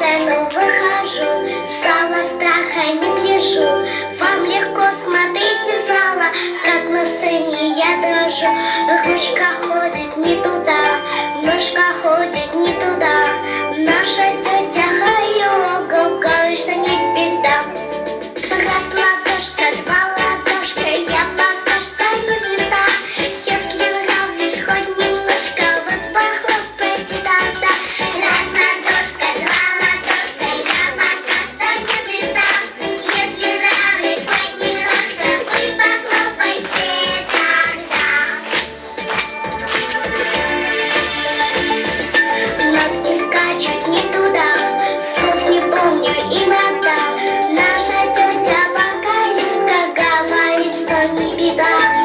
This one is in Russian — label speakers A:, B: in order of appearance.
A: сцену выхожу, встала страха не гляжу. Вам легко смотреть из зала, как на сцене я дрожу. В ручках Thank you.